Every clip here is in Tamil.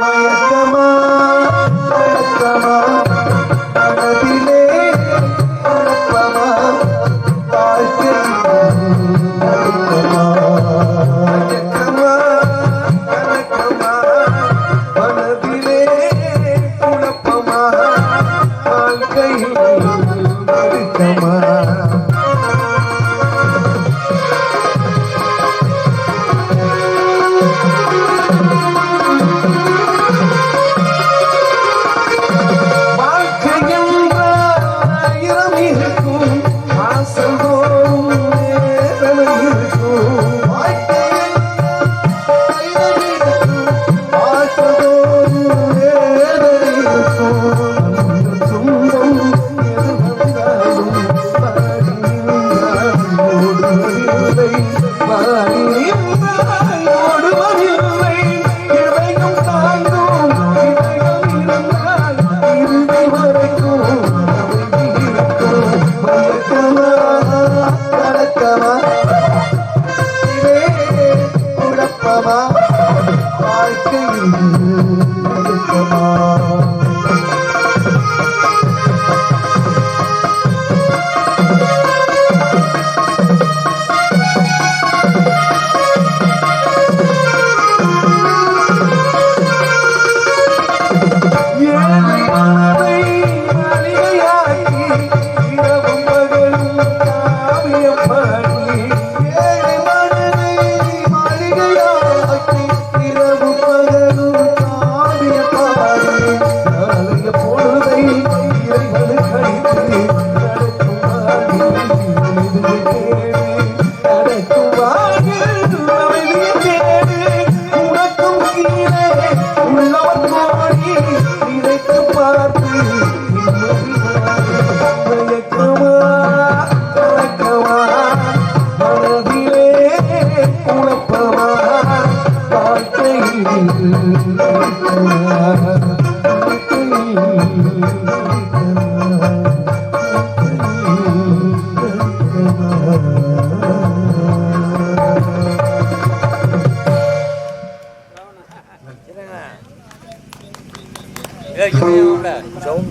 మనసమా మనసమా మనదిలే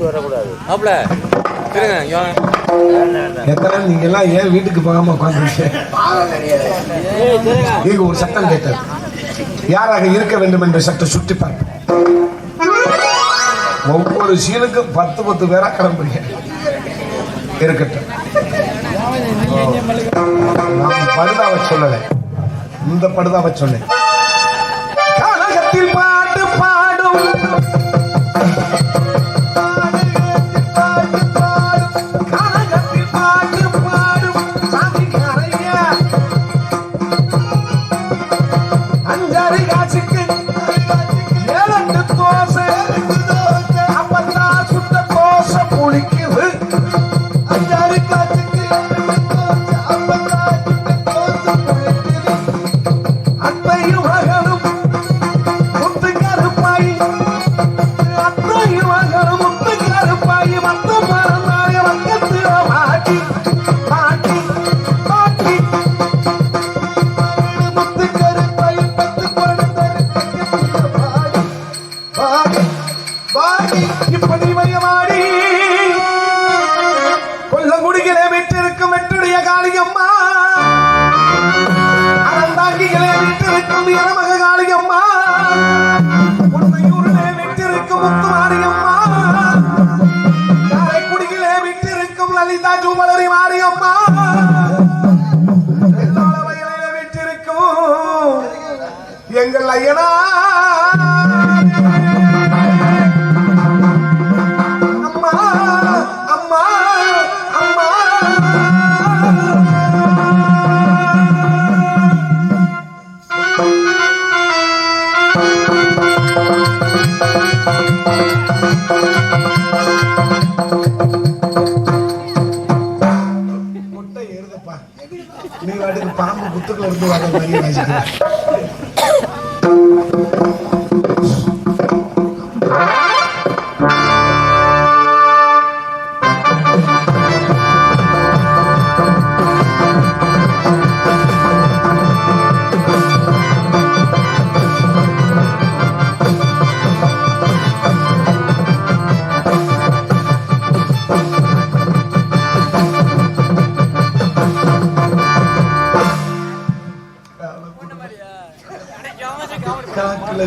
வரக்கூடாது. எத்தனை நீங்க ஏன் வீட்டுக்கு போகாம உட்காந்துருச்சு ஒரு சட்டம் கேட்டது. யாராக இருக்க வேண்டும் என்ற சட்டம் சுட்டி பார்ப்போம். ஒவ்வொரு சீனுக்கும் பத்து பத்து பேரா கிளம்புறீங்க இருக்கட்டும். நான் படுதாவை சொல்லலை. இந்த படுதாவை சொன்னேன் கவிதா ஜூமலரி மாரியம்மா எங்கள் ஐயனா. புத்துக்கு ஒரு வாங்க மாதிரி வாசிக்கிறேன்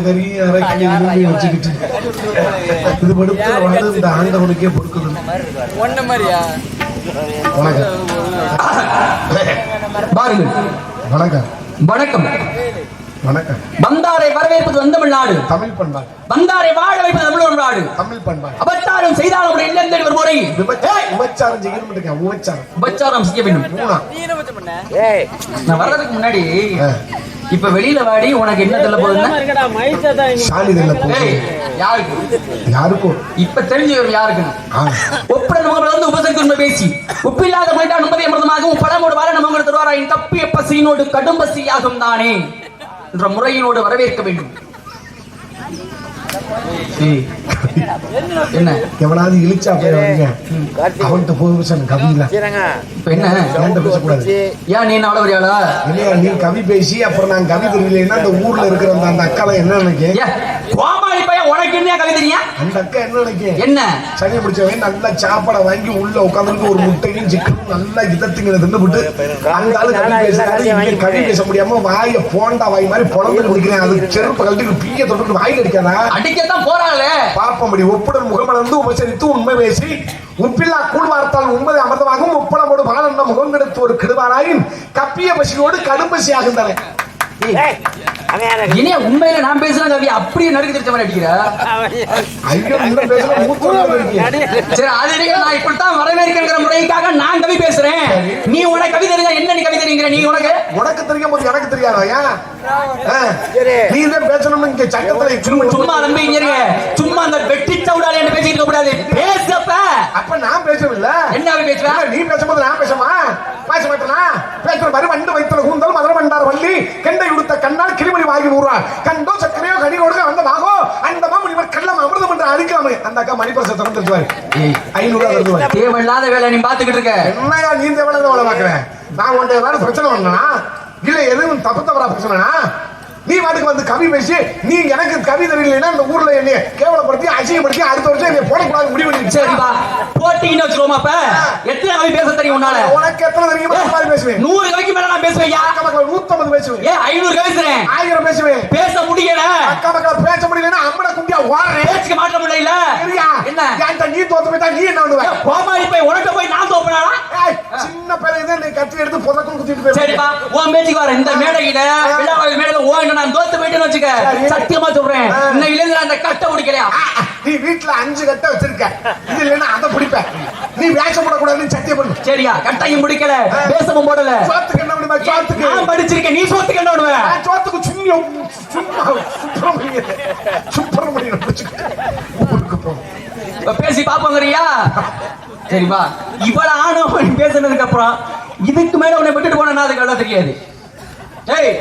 கறியும் இறக்கி விரும்பி வச்சுக்கிட்டு இது படுத்து வாழ்ந்து இந்த ஆண்டவனுக்கே ஒன்ன மாதிரியா? வணக்கம். பாருங்கள் வணக்கம். வணக்கம். வணக்கம். வந்தாரை வரவேற்பது வந்தமிழ்நாடு தமிழ் பண்பாடு. வந்தாரை வாழ வைப்பது தமிழ் நாடு. தமிழ் பண்பாடு. அபச்சாரம் செய்தால் ஒரு இல்லம் ஒரு முறை. விபச்சாரம் உபச்சாரம் செய்யணும் உபச்சாரம் உபச்சாரம் செய்ய வேண்டும். மூணா நீ என்ன பச்சை பண்ண? ஏய் நான் வர்றதுக்கு முன்னாடி. இப்ப வெளியில வாடி உனக்கு என்ன தெரியல போகுதுன்னா? சாலி போகுது யாருக்கு? யாருக்கும் இப்ப தெரிஞ்சவர் யாருக்குன்னு? ஆ. ஒப்பட நமக்கு வந்து உபசரித்து உண்மை பேசி உப்பில்லாத மனிதா நும்பதை அமிர்தமாகவும் பழமோடு வாழ நமக்கு தருவாராயின் தப்பிய பசியினோடு கடும் பசியாகும் தானே என்ற முறையினோடு வரவேற்க வேண்டும். என்ன? எவனாவது இழிச்சா போய் வரீங்க அவன்கிட்ட போய் கவியில சீரங்க இப்ப என்ன? என்கிட்ட பேசக்கூடாது ஏன் நீ என்ன அவ்வளவு வரியாளா இல்லையா நீ கவி பேசி அப்புறம் நான் கவி தெரியலன்னா அந்த ஊர்ல இருக்கிற அந்த அந்த அக்கால என்ன நினைக்க ஏன் கோமாளி பையன் உனக்கு என்ன கவி தெரியா அந்த அக்கா என்ன நினைக்க என்ன? சனி பிடிச்சவன் நல்லா சாப்பாடை வாங்கி உள்ள உட்காந்துருக்கு ஒரு முட்டையும் சிக்கனும் நல்லா இதத்துங்கிற தின்னுபிட்டு அந்த ஆளு கவி பேசுறாரு. இங்க கவி பேச முடியாம வாய போண்டா வாய் மாதிரி பொழந்து குடிக்கிறேன். அது செருப்பு கழட்டி பீய தொட்டு வாயில் அடிக்காதா? அடிக்கத்தான் போறாங்களே பார்ப்பபடி ஒப்புடன் முகமலர்ந்து உபசரித்து உண்மை பேசி உப்பில்லா கூழ் வார்த்தால் உண்மை அமிர்தமாகும் உப்பளமோடு பாலன்ன முகம் கெடுத்து ஒரு கெடுவாராயின் கப்பிய பசியோடு அவன் யாரு இனிய உண்மையில நான் பேசுன கவி. அப்படியே நடுக்கு தெரிச்ச மாதிரி அடிக்கிற? சரி அது நான் இப்படித்தான் வரவேற்கிற முறைக்காக நான் கவி பேசுறேன். நீ உனக்கு கவி தெரிஞ்சா என்ன நீ கவி தெரியுங்கிற? நீ உனக்கு? உனக்கு தெரியும் போது எனக்கு தெரியாதா ஏன்? ஆ? சரி. நீ தான் பேசணும்னு இங்க சட்டத்துல சும்மா நம்பி இங்க இருங்க. சும்மா அந்த வெட்டி சவுடால என்ன பேசிட்டு கூடாது. பேசப்ப. அப்ப நான் பேசவில்லை. என்ன கவி பேசுவ? இல்ல, நீ பேசும்போது நான் பேசமா பேச மாட்டேனா? பேசுற மாதிரி வண்டு வைத்தல கூந்தல் மதுர வண்டார் வள்ளி கெண்டை உடுத்த கண்ணால் கிளிமணி வாங்கி நூறார் கண்டோ சக்கரையோ கனி கொடுக்க வந்த வாகோ அந்த முனிவர் கள்ளம் அமிர்தம் என்று அழிக்காம அந்த அக்கா மணிப்பரச திறந்துருவாரு ஏய், ஐநூறு ரூபா தருவாரு தேவையில்லாத வேலை நீ பாத்துக்கிட்டு இருக்க. என்னையா நீ இந்த வேலை பாக்குறேன் நான் உன்ட்ட ஏதாவது பிரச்சனை பண்ணனா இல்ல எதுவும் தப்பு தவறா பிரச்சனைனா? நீ வாட்டுக்கு வந்து கவி பேசி நீ எனக்கு கவி தெரியலைன்னா இந்த ஊர்ல என்னை கேவலப்படுத்தி அசிங்கப்படுத்தி அடுத்த வருஷம் என்னை போடக்கூடாது முடிவு பண்ணிருச்சு. சரிப்பா. போட்டிங்கன்னு வச்சுக்கோமா அப்ப எத்தனை கவி பேச தெரியும் உன்னால? உனக்கு எத்தனை தெரியுமா மாதிரி பேசுவேன்? நூறு கவிக்கு மேல நான் பேசுவேன் மக்கள் நூத்தம்பது பேசுவேன். ஏன் ஐநூறு பேசுறேன். ஆயிரம் பேசுவேன். பேச முடியல. அக்கா மக்கள் பேச முடியலன்னா அம்மனை குண்டியா ஓடுறேன். பேச்சுக்க மாற்ற முடியல. என்ன? என்கிட்ட நீ தோத்து போயிட்டா நீ என்ன பண்ணுவ? கோமாளி போய் உனக்கு போய் நான் தோப்பினாளா? ஏய், சின்ன பிள்ளை இதை கத்தி எடுத்து புதக்கும் குத்திட்டு சரிப்பா. உன் பேச்சுக்கு வர இந்த மேடையில விழாவில் மேடையில ஓ நான் தோத்து போயிட்டேன்னு வச்சுக்க. சத்தியமா சொல்றேன். நான் அந்த கட்டை பிடிக்கலையா? நீ வீட்டுல அஞ்சு கட்ட வச்சிருக்க. இது இல்லைன்னா அதை பிடிப்ப நீ வேஷம் போடக்கூடாதுன்னு சத்தியம் பண்ணு சரியா கட்டையும் பிடிக்கல பேசவும் போடல. சோத்துக்கு என்ன முடியுமா சோத்துக்கு. நான் படிச்சிருக்கேன் நீ சோத்துக்கு என்ன பண்ணுவ? நான் சோத்துக்கு சும்மா சும்மா சுப்பிரமணியன் சுப்பிரமணியன் பிடிச்சிக்கிட்டு ஊருக்கு போ. இப்ப பேசி பாப்போங்கறியா? சரிப்பா இவ்வளவு ஆணவம் பேசுனதுக்கு அப்புறம் இதுக்கு மேல உன்னை விட்டுட்டு போனா அதுக்கு எல்லாம் தெரியாது. ஏய்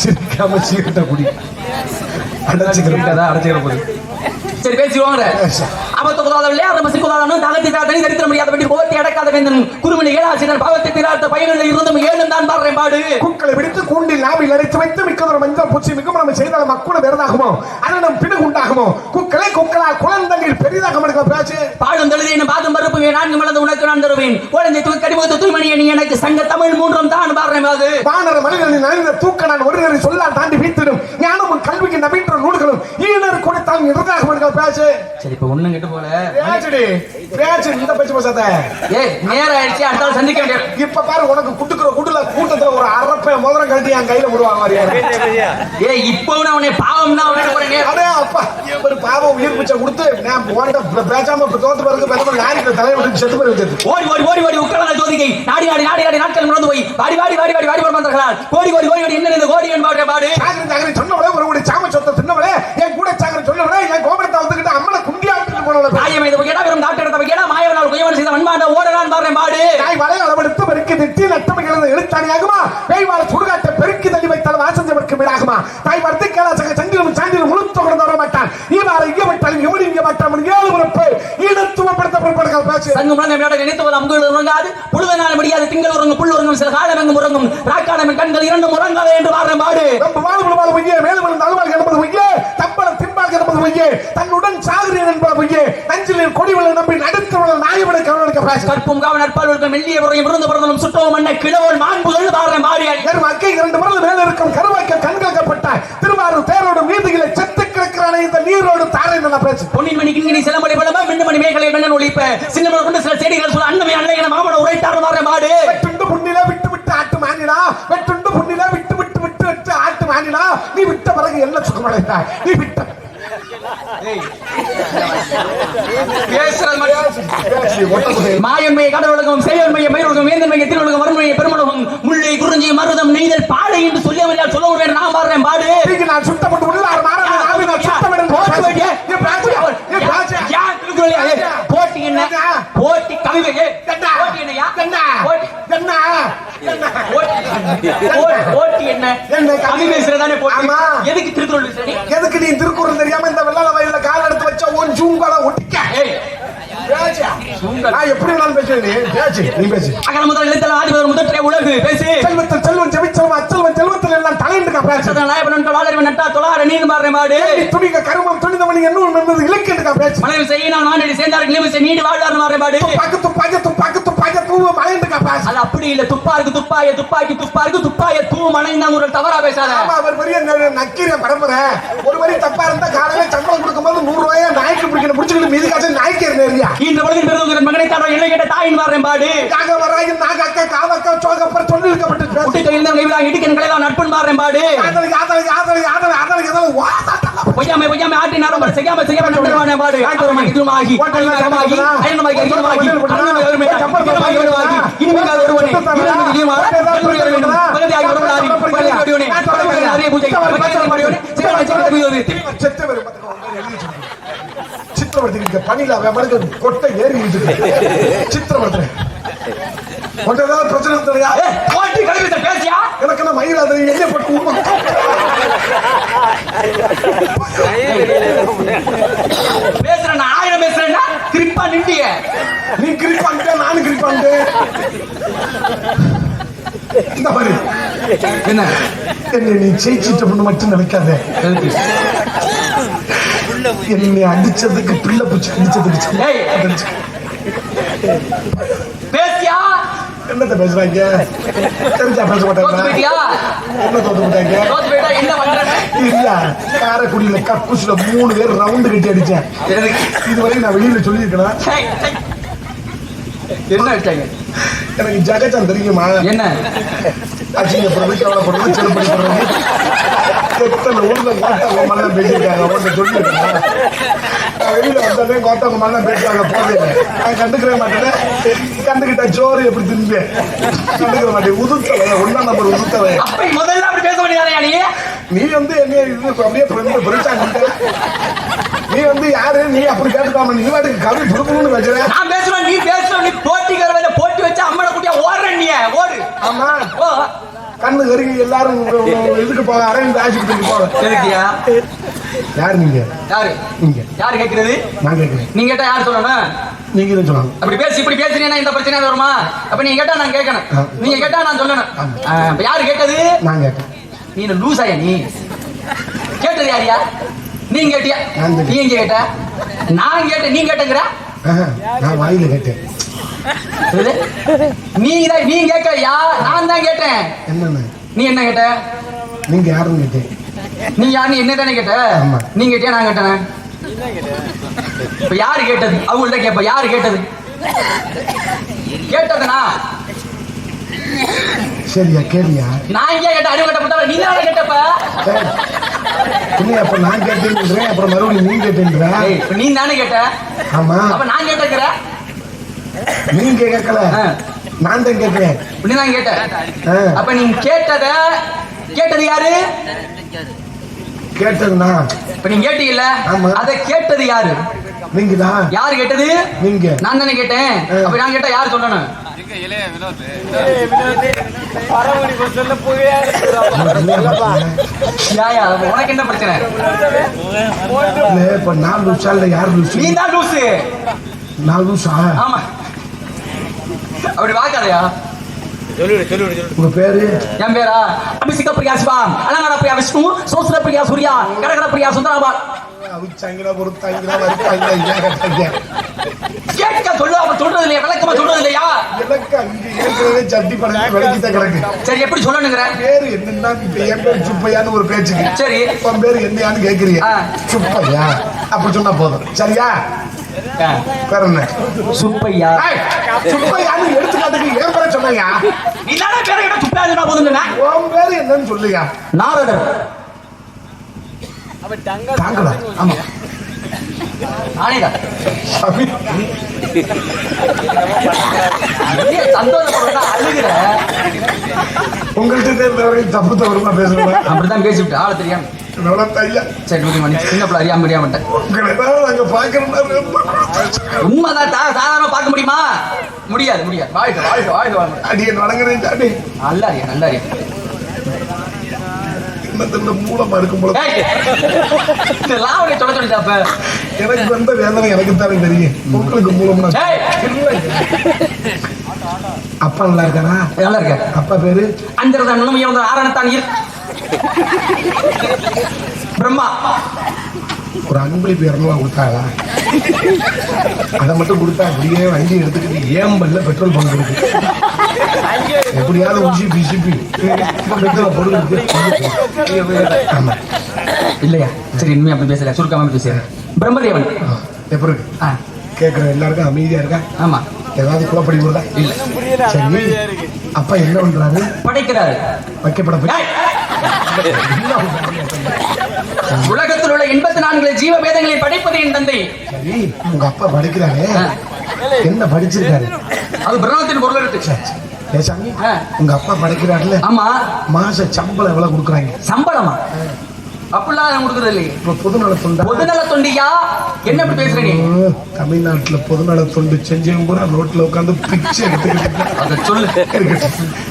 சிரிக்காம சீக்கிட்ட குடி. அடைச்சிக்கிறேன் கதை அடைச்சிக்கிற போது. சரி பேசிடுவாங்க அவத்து குதாதவில்லை அரம சிக்குதாதனும் தகத்தி தாத்தனி தரித்திர முடியாத வெட்டி கோத்தி அடக்காத வேந்தன். குருமணி ஏழாசிரியர் பாவத்தை திராத்த பயனில் இருந்தும் ஏழும் தான் பாடுறேன் பாடு. குக்களை பிடித்து கூண்டில் நாவில் அடைத்து வைத்து மிக்கதொரு மஞ்சள் பூச்சி மிக்கும் நம்ம செய்தால் மக்குட வேறதாகுமோ அதனம் பிணகு உண்டாகுமோ குக்களை குக்களா குழந்தைகள் பெரிதாக மடுக்க பேச்சு பாடும் தழுதி என்ன பாதம் பருப்புவேன் நான்கு மலர்ந்து உனக்கு நான் தருவேன். குழந்தை தூக்கி கடிமுகத்து தூய்மணி நீ எனக்கு சங்க தமிழ் மூன்றும் தான் பாடுறேன் பாடு. வானர மனிதனின் நலிந்த தூக்க நான் ஒரு நேரம் சொல்லால் தாண்டி வீத்திடும். நூல்களும் பேச்சு. சரி இப்ப ஒண்ணும் கிட்ட போல பேச்சுடி பேச்சு இந்த பேச்சு பேசாத ஏய் நேரம் ஆயிடுச்சு அடுத்த சந்திக்க வேண்டிய இப்ப பாரு உனக்கு குட்டுக்கிற குட்டுல கூட்டத்துல ஒரு அரப்பை முதலம் கழட்டி என் கையில விடுவாங்க மாதிரியா ஏய் இப்போ நான் உன்னை பாவம்னா உன்னை போறேன் நேரம் அடே அப்பா ஒரு பாவம் உயிர் பிச்சை கொடுத்து நான் உன்கிட்ட பேசாம இப்ப தோத்து பிறகு பெருமை லாரிக்கு தலைவருக்கு செத்து போய் வச்சிருக்கு. ஓடி ஓடி ஓடி ஓடி உட்கார்ந்த ஜோதிகை. நாடி நாடி நாடி நாடி நாட்கள் முழந்து போய். வாடி வாடி வாடி வாடி வாடி வந்தார்களால் கோடி கோடி கோடி கோடி என்ன கோடி என் பாடு சொன்னவளே ஒரு ஒரு சாம சொத்தை தின்னவளே சொன்னவளே என் கோபுரத்தை வந்துகிட்டு அம்மனை குண்டியா விட்டுட்டு போனவளே தாயம் இது கேடா வெறும் டாக்டர் எடுத்த கேடா மாயவனால் குயவன் செய்த வன்மாண்ட ஓடலான் பாடுறேன் பாடு தாய் வலை அளவெடுத்து பெருக்கி திட்டி நட்டமை கிடந்த எழுத்தாணியாகுமா? பேய் வாழ சுடுகாட்டை பெருக்கி தள்ளி வைத்தால் வாசஞ்சவருக்கு வீடாகுமா தாய் வரத்து கேளாசக சங்கிலும் சாண்டிலும் முழுத்த கொண்டு வர மாட்டான். இவ்வாறு இங்க விட்டாலும் எவனு இங்க மாட்டான்? ஏழு பிறப்பு. ஈனத்துவப்படுத்த பிற்படுகள் பேச்சு. சங்கு முழங்க மேட நினைத்து அம்புகள் உறங்காது புழுதனால் முடியாது திங்கள் உறங்கும் புல் உறங்கும் சில காலம் எங்கும் உறங்கும். ராக்காடம் கண்கள் இரண்டும் உறங்காதே என்று பாடுறேன் பாடு ಪ್ರಭುವಿಗೆ ತನ್ನುಡನ್ ಸಾಗರಿ ಪ್ರಭುವಿಗೆ ಅಂಜಲಿನ ಕೊಡಿವಳ ನಂಬಿ ನಡುತ್ತವಳ ನಾಯವಳ ಕವನಕ್ಕೆ ಪ್ರಾಯ கற்பும் காவல் நட்பாளர்கள் மெல்லியவரையும் இருந்து பிறந்தனும் சுற்றவும் அண்ண கிழவன் மாண்புகள் பாரத மாறியாய் கருவாக்கை இரண்டு மரல் மேல இருக்கும் கருவாக்க கண்களுக்கப்பட்டாய் திருவாரூர் தேரோடு வீதியில செத்து கிடக்கிறானே இந்த நீரோடு தாரை நல்ல பேச்சு பொன்னின் மணி கிங்கினி சிலமணி பலமா மின்னு மணி மேகலை மன்னன் ஒழிப்ப. சின்னமணி கொண்டு சில செடிகள் சொல்ல அண்ணமே என மாமன உரைத்தார் மாற மாடு. வெட்டுண்டு புண்ணில விட்டு விட்டு ஆட்டு மானிடா வெட்டுண்டு புண்ணில விட்டு விட்டு விட்டு விட்டு ஆட்டு மானிடா நீ விட்ட பிறகு என்ன சுகமடைந்தாய் நீ விட்ட மாயன்மைய கடவுலகம் செய்யன்மைய மயிருலகம் வேந்தன்மைய திருவுலகம் வறுமைய பெருமலகம் முல்லை குறிஞ்சி மருதம் நெய்தல் பாடை என்று சொல்லி அவர்கள் சொல்ல முடியாது நான் பாடுறேன் பாடு. நான் சுத்தப்பட்டு உள்ளார் போட்டு என்ன? போட்டி கவிதை. என்ன? போட்டி என்னய்யா? என்ன? போட்டி. என்ன? என்ன? என்ன? என்ன? கவி? பேசுறதானே போட்டி. எதுக்கு திருக்குறள் பேசுற நீ? எதுக்கு நீ திருக்குறள் தெரியாம இந்த வெள்ளாள வயல்ல கால் எடுத்து வச்ச உன் ஜூங்கால ஒட்டிக்க ஏய், பேச்சு. ஜூங்கல். நான் எப்படி நீ பேச்சு நீ பேசு. அகல முதல் எழுத்தல் ஆதி முதல் முதற்றை உலகு பேசு. செல்வத்தில் செல்வன் செவிச்செல்வன் அச்செல்வன் செல்வத்தில் எல்லாம் தலைந்துக்க பேசு. சதா நாயபன் வாழறிவன் நட்டா தொழார நீர் மாறுற மாடு. நீ துணிக கருமம் துணிதவனி என்னும் என்பது இலக்கியத்துக்கா பேச்சு மனைவி செய்ய நான் நிமிஷம் நீடி வாழ்வார் மாறுற மாடு. துப்பாக்கு அது அப்படி இல்ல துப்பாருக்கு துப்பாய துப்பாக்கி துப்பாருக்கு துப்பாய தூ மனைந்தான் ஒரு தவறா பேசாத அவர் பெரிய நக்கீர பரம்பரை ஒரு வரி தப்பா இருந்தா காலையில சம்பளம் கொடுக்கும்போது நூறு ரூபாயா நாய்க்கு பிடிக்கணும் பிடிச்சிக்கிட்டு மீதி காசு நாய்க்கு நேரியா இந்த பொழுது பெருதுகிற மகனை தான் என்ன கேட்ட தாயின் மாறுறேன் பாடு யாக வராகி நாகக்க காவக்க சோகப்பர் சொல்லி இருக்கப்பட்டு கலைதான் நட்பன் மாறுறேன் பாடு ஏதோ வாதாட்டலாம் பொய்யாமை பொய்யாமை ஆட்டி நாரம் செய்யாம செய்யாம நட்பன் பாடு. ஆட்டோரமாகி திருமாகி ஐநூறுமாகி ஐநூறுமாகி ஐநூறுமாகி அண்ணன் வருமே இருமாகி வருவாகி இனிமேல் வருவனே இரண்டு இனிமா கல்லூரி வர வேண்டும் பகுதியாகி வருவனாரி பகுதி வடிவனே பகுதி அரிய பூஜை பகுதி வடிவனே சிவனை சிவனை பூஜை செத்து வரும் சித்திரவர்த்தி பணியில அவன் மனிதன் கொட்டை ஏறி சித்திரவர்த்தி உன்ட்ட ஏதாவது பிரச்சனை தெரியா போட்டி கலவித்த பேசியா? எனக்கு என்ன மயிலாத என்ன பட்டு உருவம் பேசுறேன் நான் ஆயிரம் பேசுறேன்னா கிரிப்பா நின்றிய நீ கிரிப்பான்ட்டு நானும் இந்த மாதிரி என்ன? என்னை நீ ஜெயிச்சிட்டோம்னு மட்டும் நினைக்காத. என்னை அடிச்சதுக்கு பிள்ளை பூச்சி அடிச்சதுக்கு. பேசியா? என்னத்த பேசுறாங்க? தெரிஞ்சா பேச மாட்டாங்க. என்ன தோத்து போட்டாங்க என்ன இல்ல காரைக்குடியில கக்கூசில மூணு பேர் ரவுண்டு கட்டி அடிச்சேன். இதுவரைக்கும் நான் வெளியில சொல்லியிருக்கேன். என்ன வச்சாங்க எனக்கு ஜெகஜான் தெரியுமா? என்ன? அசிங்கப்படுறது கேவலப்படுறது செருப்படி போடுறது எத்தனை ஊர்ல கோட்டவங்க மாதிரிலாம் பேசியிருக்காங்க. அவன்கிட்ட சொல்லியிருக்கேன்? நான் வெளியில வந்தோடனே கோட்டவங்க மாதிரிலாம் பேசுறாங்க போதே நான் கண்டுக்கவே மாட்டேன். கண்டுக்கிட்ட சோறு எப்படி தின்பேன்? கண்டுக்கிற மாட்டேன். உதுத்தவன் ஒன்னா நம்பர் உதுத்தவன். அப்ப முதல்ல அப்படி பேச வேண்டியதானே நீ வந்து என்ன இது அப்படியே பிரிச்சாங்க நீ வந்து யாரு? நீ அப்படி கேட்டுக்காம நீ வாட்டுக்கு கவி கொடுக்கணும்னு வச்சுற. நான் பேசுவேன் நீ பேசுவேன் நீ போட்டிக்கிற வேலை போட்டி வச்சு அம்மனை குட்டியா ஓடுற நீ? ஓடு. ஆமா. கண்ணு கருகி எல்லாரும் இதுக்கு போக அரவிந்த் ஆஸ்பத்திரிக்கு போக எதுக்கியா யார் நீங்க? யாரு? நீங்க. யாரு கேக்குறது? நான் கேட்கிறேன் நீ கேட்டா யார் சொல்லணும்? நீங்க தான் சொல்லணும். அப்படி பேசி இப்படி பேசுறீங்கன்னா இந்த பிரச்சனை வருமா? அப்ப நீங்க கேட்டா நான் கேட்கணும். நீங்க கேட்டா நான் சொல்லணும். யாரு கேட்டது? நான் கேட்டேன். நீ என்ன லூசாயா நீ? கேட்டது யாரியா நீ கேட்டியா. நீ எங்க கேட்ட? நான் கேட்டேன் நீ கேட்டங்கிற? நான் வாயில கேட்டேன்? நீ தான் நீ கேட்கலையா? நான் தான் கேட்டேன். என்னன்னு நீ என்ன கேட்ட? நீங்க யாருன்னு கேட்டேன். நீ யார் என்ன தானே கேட்ட. நீ கேட்டியா நான் கேட்டேன்? இப்ப யாரு கேட்டது? அவங்கள்ட்ட கேப்ப யாரு கேட்டது? கேட்டதுனா? சரியா கேளியா? நான் இங்கே கேட்ட அறிவு கட்டப்பட்ட நீ தானே கேட்டப்ப? சரி. இல்லை அப்ப நான் கேட்டேன்றேன் அப்புறம் மறுபடியும் நீ கேட்டேன்ற? நீ தானே கேட்ட? ஆமா. அப்ப நான் கேட்டேங்கிற நீங்க கேட்கல. நான் தான் கேட்கிறேன் நீ தான் கேட்ட. ஆ. அப்ப நீ கேட்டத கேட்டது யாரு? கேட்டதுனா? இப்ப நீ கேட்டீங்கல்ல. அத கேட்டது யாரு? நீங்க தான் யாரு கேட்டது? நீங்க. நான் தானே கேட்டேன். அப்ப நான் கேட்டா யாரு சொல்லணும்? உனக்கு என்ன பிரச்சனை? இப்ப நான் லூசா இல்ல யார் லூசு? நீ தான் லூசு. நான் லூசா? ஆமா. அப்படி வாக்காதயா. உங்க பேரு? என் பேரா? அபிஷேக பிரியா சிவா அலங்கார பிரியா விஷ்ணு சோசர பிரியா சூர்யா கடகர பிரியா சுந்தராபால் அவிச்சாங்களா பொறுத்தாங்களா வருத்தாங்களா ஏன் கேட்டாங்க. சொல்றது இல்லையா விளக்கமா சொல்றது இல்லையா எனக்கு அங்க ஏற்கனவே சட்டி படம் விளக்கிதான் கிடக்கு. சரி எப்படி சொல்லணுங்கிற? பேரு என்னன்னா இப்ப என் பேர் சுப்பையான்னு ஒரு பேச்சுக்கு. சரி. உன் பேரு என்னையான்னு கேக்குறீங்க. சுப்பையா? அப்படி சொன்னா போதும். சரியா? பேர் என்ன? சுப்பையா? சுப்பையான்னு எடுத்துக்காட்டுக்கு ஏன் பேர சொன்னையா? பேரை என்ன சுப்பையா போதுங்க உன் பேரு என்னன்னு சொல்லுயா? நாரதர் அவன் தங்க தாங்கடா ஆமா. நானேதான் உங்கள்கிட்ட தப்பு தவறுமா பேசுறேன். அப்படிதான் பேசிவிட்டு ஆள தெரியாம. சரி சின்ன பிள்ளை அறியாம பாக்குறோம்னா உண்மைதான் சாதாரண பார்க்க முடியுமா? முடியாது முடியாது. வாழ்க வாழ்க வாழ்க வாழ்க அடியன் வணங்குறேன் நல்லா அறியா நல்லா அறியா இன்னத்துல மூலமா இருக்கும் போல லாவணி சொல்ல சொல்லிட்டாப்ப எனக்கு வந்த வேதனை எனக்கு தானே தெரியும் உங்களுக்கு மூலம்னா. அப்பா நல்லா இருக்காரா? நல்லா இருக்க அப்பா பேரு? அஞ்சரதான் நுண்மை இறந்த ஆரணத்தான் இரு. பிரம்மா. ஒரு அன்பளிப்பு இரநூறுவா கொடுத்தாங்களா அதை மட்டும் கொடுத்தா அப்படியே வண்டி எடுத்துக்கிட்டு ஏம்பல்ல பெட்ரோல் பங்க் இருக்கு. எப்படியாவது பொருள் ஆமா இல்லையா? சரி இனிமே அப்படி பேசல. சுருக்காம பேசுறேன் பிரம்மதேவன். எப்படி கேட்குற எல்லாருக்கும் அமைதியா இருக்கா? ஆமா. ஏதாவது குழப்படி வருதா இல்ல. சரி. அப்பா என்ன பண்றாரு? படைக்கிறாரு. வைக்கப்பட உலகத்தில் உள்ள எண்பத்தி நான்கு ஜீவ வேதங்களை படைப்பது என் தந்தை. சரி உங்க அப்பா படிக்கிறாரு. என்ன படிச்சிருக்காரு? அது பிரணவத்தின் பொருள் இருக்கு சாமி. உங்க அப்பா படிக்கிறாருல ஆமா. மாச சம்பளம் எவ்வளவு கொடுக்குறாங்க? சம்பளமா? அப்படிலாம் கொடுக்குறது இல்லையே. இப்ப பொதுநல தொண்டா? பொதுநல தொண்டியா? என்ன இப்படி பேசுற நீ ம், தமிழ்நாட்டுல பொதுநல தொண்டு செஞ்சவங்க பூரா ரோட்ல உட்காந்து பிச்சை எடுத்துக்கிட்டு அதை சொல்லு.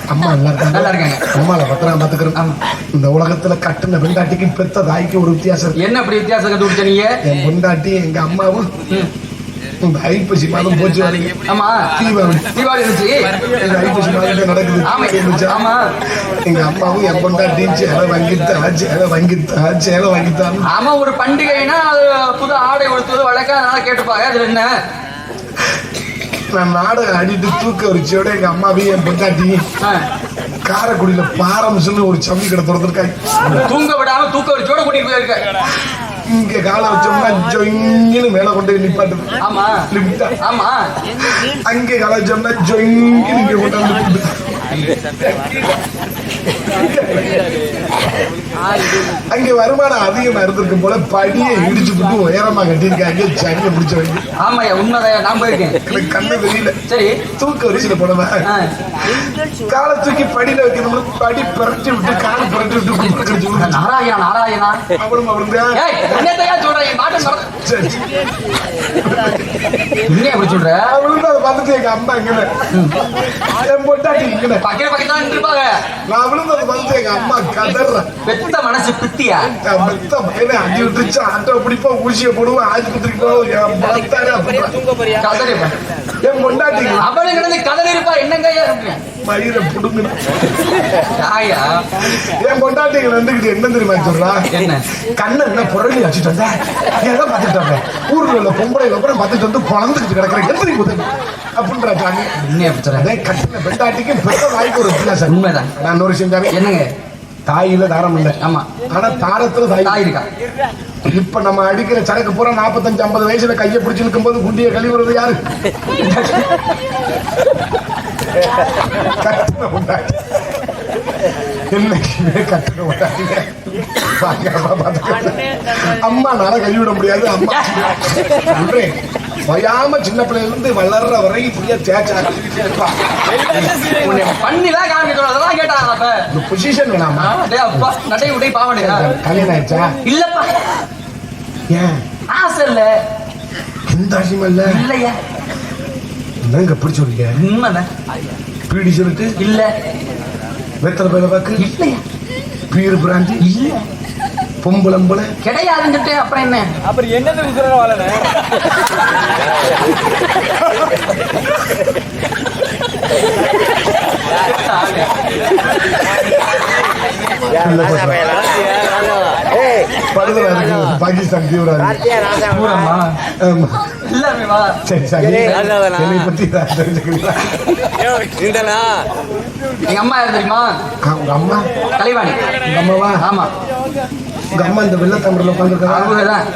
அம்மா நல்லா இருக்காங்க. நல்லா இருக்காங்க. அம்மால பத்திரம் இந்த உலகத்துல கட்டுன பெண்டாட்டிக்கு பெத்த தாய்க்கு ஒரு வித்தியாசம் என்ன இப்படி வித்தியாசம் கண்டுபிடிச்ச நீங்க? என் பொண்டாட்டி எங்க அம்மாவும். இந்த ஐப்பசி மாதம் போச்சு. ஆமா. தீபாவளி. தீபாவளி இருந்துச்சு இந்த ஐப்பசி மாதம் நடக்குது. இருந்துச்சா? ஆமா. எங்க அம்மாவும் என் பொண்டாட்டியும் சேலை வாங்கித்தா சேலை வாங்கித்தா சேலை வாங்கித்தான் ஆமா ஒரு பண்டிகைனா அது புது ஆடை உடுத்துவது வழக்கம் அதனால கேட்டுப்பாங்க. அதுல என்ன? நான் நாடகம் ஆடிட்டு தூக்க வரிச்சியோட எங்க அம்மாவையும் என் பொண்டாட்டியும் ஆ. காரைக்குடியில பாரம்ஸ்னு ஒரு சம்மி கடை திறந்துருக்காங்க. தூங்க விடாம தூக்க ஒரு ஜோட கூட்டிட்டு போயிருக்க. இங்க காலை வச்சோம்னா ஜொயின்னு மேல கொண்டு போய் நிப்பாட்டு. ஆமா. லிப்டா ஆமா. அங்கே காலை வச்சோம்னா ஜொயின்னு இங்க கொண்டு வந்து நிப்பாட்டு. அங்க. வருமானம் அதிகமா இருந்திருக்கும் போல படியை இடிச்சு விட்டு உயரமா கட்டியிருக்காங்க. சனியை முடிச்ச வரைக்கும். ஆமாய்யா உண்மைதான் நான் போயிருக்கேன். எனக்கு கண்ணு தெரியல. சரி. தூக்க வரிசையில போனவன் ஆ. காலை தூக்கி படியில வைக்கணும்னு படி புரட்டி விட்டு காலை புரட்டி விட்டு நாராயணா நாராயணா. பாட்டு சொல்ற? சரி. என்ன அப்படி சொல்ற? அவளும் அதை பார்த்துட்டு எங்க அம்மா இங்கே என் பொட்டாட்டி இங்கே இருப்பாங்க நான் அதை பார்த்துட்டு எங்க அம்மா கதறேன் பெத்த மனசு பித்தியா? மெத்த பையனை அடி விட்டுச்சு ஆட்டோ பிடிப்போம் ஊசியை போடுவோம் ஆஸ்பத்திரிக்கு போவோம். என் கதறி பொண்டாட்டி. அவளை கிடந்து கதறி இருப்பா என்னங்க பயிரை புடுங்கணும் ஆயா என் பொண்டாட்டி இங்க வந்துகிட்டு என்ன தெரியுமா சொல்றா? என்ன? கண்ணை என்ன புரளி வச்சுட்டு வந்த? ஏதோ பார்த்துட்டு வந்தேன் ஊர்ல உள்ள பொம்பளை அப்புறம் பார்த்துட்டு வந்து குழந்துக்கிட்டு கிடக்குறேன் எப்படி முதல் அப்படின்ற சாமி என்ன அப்படி சொல்ற அதே கட்டின பெண்டாட்டிக்கும் பெத்த தாய்க்கு ஒரு வித்தியாசம். உண்மைதான். நான் விஷயம் சாமி என்னங்க? தாயில தாரம் இல்லை. ஆமா. ஆனா தாரத்துல தாய். இருக்கா? இப்ப நம்ம அடிக்கிற சரக்கு பூரா நாற்பத்தஞ்சு ஐம்பது வயசுல கையை பிடிச்சு நிற்கும் போது குண்டியை கழுவுறது யாரு? கட்டின பொண்டாட்டி என்னைக்குமே பாக்கிறப்ப பாத்துக்கிறது. அம்மா நாள கழுவிட முடியாது அம்மா. சொல்றேன் வயாம சின்ன பிள்ளைல இருந்து வளர்ற வரை இப்படியே தேய்ச்சா உன்னை பண்ணிதான் காமிக்க அதெல்லாம் இந்த பொசிஷன் வேணாமா? அப்பா நடை உடை பாவனையா கல்யாணம் ஆயிடுச்சா? இல்லப்பா. ஏன்? ஆசை இல்ல. இல்ல? இல்லையா. என்னங்க எப்படி சொல்றீங்க உண்மைதான் பீடி சொல்லிட்டு? இல்ல. வெத்தலை பேல பாக்கு இல்லையா? Beer brandy? இல்ல. பொம்பளம்பளை கிடையாதுன்னு அப்புறம் என்ன? அப்புறம் வாழன படுதல இருக்கு. பாகிஸ்தான் தீவிரவாதி. ராசியா ராசா பூரம்மா ஆமா. எல்லாமே வா சரி சரி? என்னை பத்தி தெரிஞ்சுக்கிறீங்களா இந்தனா? எங்க அம்மா யார் தெரியுமா? உங்க அம்மா? கலைவாணி உங்க அம்மாவா? ஆமா. உங்க அம்மா இந்த வெள்ளத்தமிழ்ல உட்காந்துருக்காங்க அவங்கதான்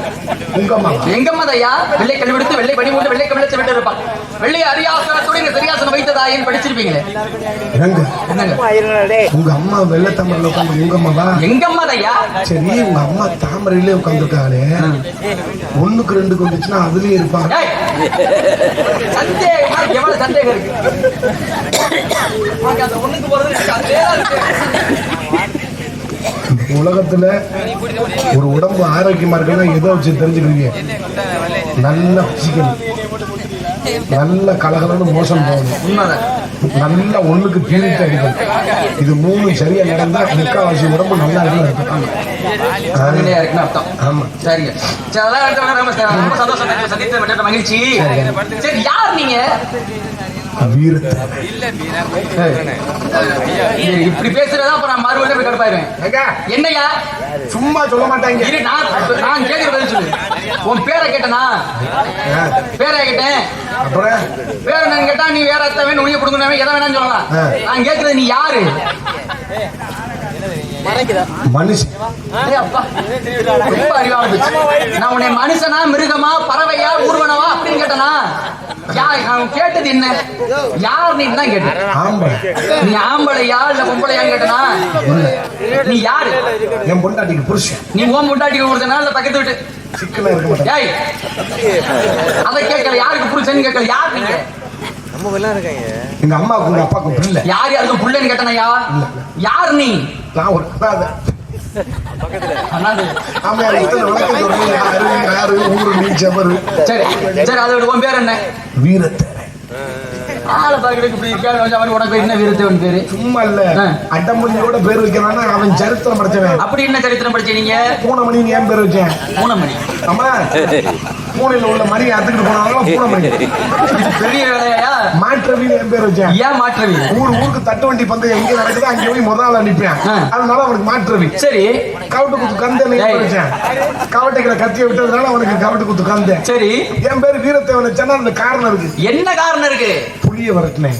உங்க அம்மா. எங்க அம்மா தையா? வெள்ளை கழிவெடுத்து வெள்ளை படி மூட்டு வெள்ளை கவிழச்சு விட்டு இருப்பான் வெள்ளை அரியாசனத்தோட இங்க சரியாசனம் வைத்ததாயின்னு படிச்சிருப்பீங்களே? எங்க என்னங்க? உங்க அம்மா வெள்ளத்தமிழ்ல உட்காந்து உங்க அம்மாவா? எங்க அம்மா தையா? சரி உங்க அம்மா தாமரையிலே உட்காந்துருக்காங்களே ஒண்ணுக்கு ரெண்டுக்கு வந்துச்சுன்னா அதுலயே இருப்பாங்க சந்தேகமா? எவ்வளவு சந்தேகம் இருக்கு? ஒண்ணுக்கு போறது உலகத்துல ஒரு உடம்பு ஆரோக்கியமா இருக்குன்னா எதை வச்சு தெரிஞ்சுக்கிறீங்க? நல்ல பிசிக்கல் நல்ல கலகலன்னு மோசம் போகணும் நல்ல ஒண்ணுக்கு பீரிட்டு அடிக்கணும் இது மூணு சரியா நடந்தா முக்காவாசி உடம்பு நல்லா இருக்குன்னு அர்த்தம். மகிழ்ச்சி. யார் நீங்க? இப்படி பேசுறதா அப்ப நான் மறுபடியும் போய் கடுப்பாயிருவேன். ஏங்க, என்னையா? சும்மா சொல்ல மாட்டாங்க. நான் நான் கேட்கிற பதில் சொல்லு. உன் பேரை கேட்டனா? பேரை கேட்டேன். அப்புறம்? வேற என்னன்னு கேட்டா நீ வேற அத்தை வேணும் உனிய கொடுக்கணும் எதை வேணாம்னு சொல்லலாம். நான் கேட்கறது நீ யாரு? மனுஷன். நான் உன்னை மனுஷனா மிருகமா பறவையா ஊர்வனவா அப்படின்னு கேட்டனா? யார் நான் கேட்டது என்ன? யார் நீ தான் கேட்டேன் ஆம்பளை. நீ ஆம்பளையா இல்ல பொம்பளையான்னு கேட்டனா? நீ யாரு? என் பொண்டாட்டிக்கு புருஷன். நீ ஓம் கொடுத்தனா இல்ல பக்கத்து விட்டு. ஏய் அதை கேட்கல. யாருக்கு புருஷன் கேட்கல? யார் நீங்க? எங்க அம்மாவுக்கு அப்பாவுக்கு பிள்ளை யார் யாருக்கு புள்ளன்னு கேட்டனையா யார் நீ? நான் ஒரு சரி சரி அதை விட உன் பேர் என்ன? வீரத்தை ஆளை பாக்கிறதுக்கு இப்படி இருக்கா அவன் உனக்கு என்ன வீரத்தவன் பேரு? சும்மா இல்ல ஆ. அட்டமணியோட பேர் வைக்கிறான்னா அவன் சரித்திரம் படிச்சவன். அப்படி என்ன சரித்திரம் படிச்ச நீங்க? பூனைமணி ஏன் பேர் வச்சேன்? பூனமணி. ஆமா பூனையில உள்ள மணி அத்துக்கிட்டு போனாலும் பூனைமணி. பெரிய வேலையா? என் பேர் வச்சேன்? ஏன் மாற்றவி? ஊர் ஊருக்கு தட்டு வண்டி பந்தயம் எங்க நடக்குதோ அங்க போய் முதல் ஆள் அனுப்பேன். அதனால அவனுக்கு மாற்றவி. சரி. கவட்டு குத்து கந்தன். வச்சேன்? கவட்டைக்கிற கத்தியை விட்டதுனால அவனுக்கு கவட்டு குத்து கந்தன். சரி. என் பேர் வீரத்தேவன் வச்சேன்னா அந்த காரணம் இருக்கு. என்ன காரணம் இருக்கு? புளிய வரட்டினேன்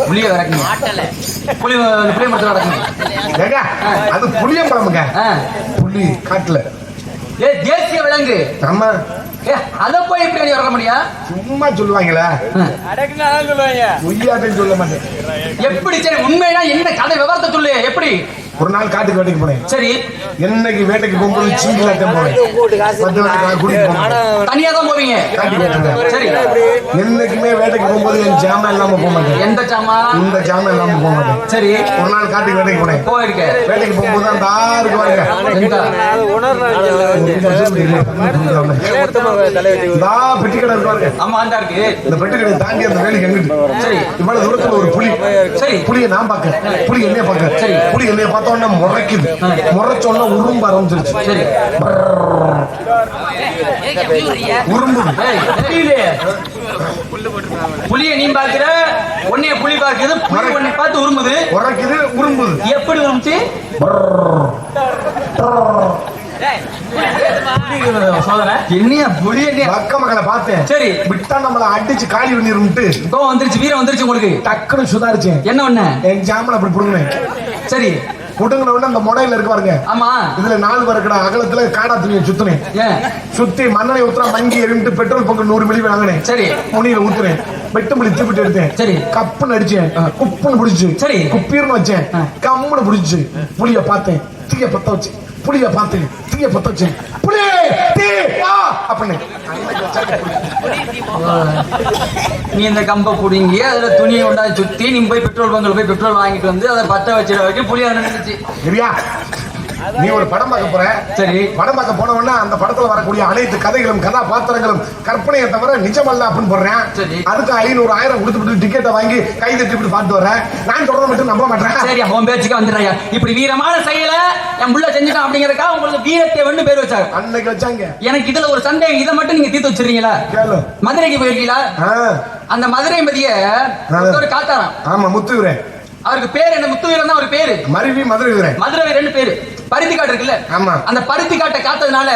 புளிய வரக்கணும் புளி புளிய மரத்தில் ஏங்க, அது புளியம்பழமுங்க ஆ. புளி காட்டுல. ஏ தேசிய விலங்கு. ஆமா ஏ அத போய் எப்படி நீ வர முடியா சும்மா சொல்லுவாங்களா. சொல்லுவாங்க. சொல்ல மாட்டேன். எப்படி சரி உண்மையா என்ன கதை விவரத்தை சொல்லு எப்படி? ஒரு நாள் காட்டுக்கு வேட்டைக்கு போனேன் சரி என்னைக்கு வேட்டைக்கு போகும்போது சீங்கலாட்டம் போனேன் பத்து வேட்டைக்கு கூட்டிட்டு போனேன் தனியா தான் போவீங்க காட்டுக்கு வேட்டைக்கு சரி என்னைக்குமே வேட்டைக்கு போகும்போது என் ஜாமான் இல்லாம போக மாட்டேன் எந்த சாமா இந்த ஜாமான் இல்லாம போக மாட்டேன் சரி ஒரு நாள் காட்டுக்கு வேட்டைக்கு போனேன் வேட்டைக்கு போகும்போது அந்த பெட்டி கடை இருக்கு பாருங்க ஆமா அந்த இருக்கு இந்த பெட்டி கடை தாண்டி அந்த வேலைக்கு எங்கிட்டு சரி இவ்வளவு தூரத்துல ஒரு புலி சரி புலியை நான் பார்க்க புலி என்னைய பார்க்க சரி. புலி என்னைய பார்த்த உடனே முறைக்குது. முறைச்ச உடனே உரும்ப ஆரம்பிச்சிருச்சு சரி. புலிய நீ பாக்குற உன்னைய புலி பாக்குது புலி உன்னை பார்த்து உருமுது உரைக்குது உரும்புது. எப்படி உருமுச்சு என்னையா என்னையா? பக்க மக்களை பார்த்தேன். சரி. விட்டா நம்மள அடிச்சு காலி பண்ணிருந்துட்டு இப்போ வந்துருச்சு வீரம் வந்துருச்சு உங்களுக்கு. டக்குன்னு சுதாரிச்சேன். என்ன ஒண்ணு? என் அப்படி புடுங்கினேன். சரி. புடுங்கின உடனே அந்த முனையில இருக்கு பாருங்க. ஆமா. இதுல நாலு வரக்கட அகலத்துல காடா துணியை சுத்துனேன். சுத்தி மண்ணனை ஊத்துறா மங்கி எரிந்து பெட்ரோல் பங்கு நூறு மில்லி வாங்கினேன். சரி. முனியில ஊத்துனேன். வெட்டு முடி தீப்பிட்டு எடுத்தேன். சரி. கப்புன்னு அடிச்சேன். குப்புன்னு பிடிச்சு. சரி. குப்பீர்னு வச்சேன். கம்முன்னு பிடிச்சு. புளிய பார்த்தேன். தீய பத்த வச்சு புளிய பார்த்தேன். தீய பத்த வச்சேன். புளி! நீ இந்த கம்பை புடுங்கி அதுல துணியை கொண்டாந்து சுத்தி நீ போய் பெட்ரோல் பங்கில் போய் பெட்ரோல் வாங்கிட்டு வந்து அதை பத்த வச்சிட வரைக்கும் புளியா நின்றுச்சு. சரியா நீ ஒரு படம் பார்க்க போற? சரி. படம் பார்க்க போன உடனே அந்த படத்துல வரக்கூடிய அனைத்து கதைகளும் கதாபாத்திரங்களும் கற்பனையை தவிர நிஜமல்ல அப்படின்னு போடுறேன். சரி. அதுக்கு ஐநூறு ஆயிரம் கொடுத்துட்டு டிக்கெட்டை வாங்கி கை தட்டி இப்படி பார்த்து வரேன் நான் சொல்றத மட்டும் நம்ப மாட்டேன். சரி உன் பேச்சுக்கு வந்துடுறாயா இப்படி வீரமான செயல என் புள்ள செஞ்சுட்டான் அப்படிங்கறக்கா உங்களுக்கு வீரத்தை வந்து பேர் வச்சாங்க அன்னைக்கு வச்சாங்க. எனக்கு இதுல ஒரு சந்தேகம். இதை மட்டும் நீங்க தீர்த்து வச்சிருக்கீங்களா கேளு. மதுரைக்கு போயிருக்கீங்களா? அந்த மதுரை மதிய ஒரு காத்தாராம். ஆமா முத்துகிறேன் அவருக்கு பேர் என்ன? முத்துவீரன் தான் ஒரு பேரு. மருவி மதுரை வீரன் மதுரை வீரன் பேரு. பருத்தி காட்டு இருக்குல்ல? ஆமா. அந்த பருத்தி காட்டை காத்ததுனால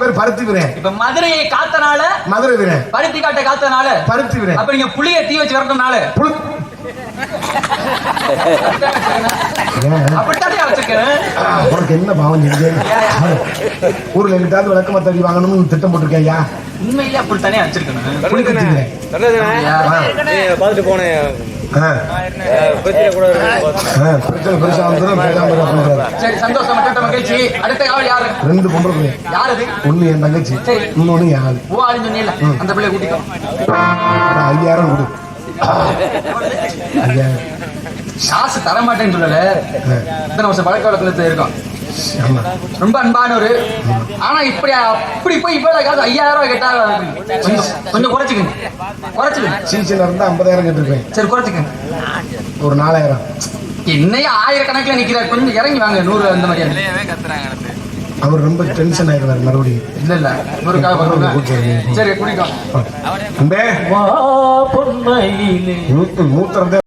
பேர் பருத்தி வீரன் இப்ப மதுரையை காத்தனால மதுரை வீரன் பருத்தி காட்டை காத்தனால பருத்தி வீரன் அப்ப நீங்க புளிய தீ வச்சு வரதுனால உனக்கு என்ன பாவம் செஞ்சு ஊர்ல எங்கிட்டாவது விளக்கமா தடி வாங்கணும்னு திட்டம் போட்டிருக்கையா? உண்மையிலே பார்த்துட்டு போனேன் ரெண்டு பொம்பளை ஒண்ணு என் தங்கச்சி. இன்னொன்னு ஐயாயிரம் கொடு. காசு தர மாட்டேன்னு சொல்லல. இத்தனை வருஷம் பழக்க வழக்கத்துல இருக்கோம். ரொம்ப அன்பானவர். ஆனா இப்படி அப்படி போய் இவ்வளவு காசு ஐயாயிரம் ரூபாய் கேட்டா கொஞ்சம் கொஞ்சம் குறைச்சிக்கங்க. குறைச்சிக்கங்க. சீசன் இருந்தா ஐம்பதாயிரம் கேட்டிருப்பேன். சரி குறைச்சிக்கங்க. ஒரு நாலாயிரம். என்னைய ஆயிரக்கணக்கில் நிக்கிறார் கொஞ்சம் இறங்கி வாங்க. நூறு அந்த மாதிரி. அவர் ரொம்ப டென்ஷன் ஆயிடுவார் மறுபடியும். இல்ல இல்ல. சரி மூத்தம் மூத்திரம்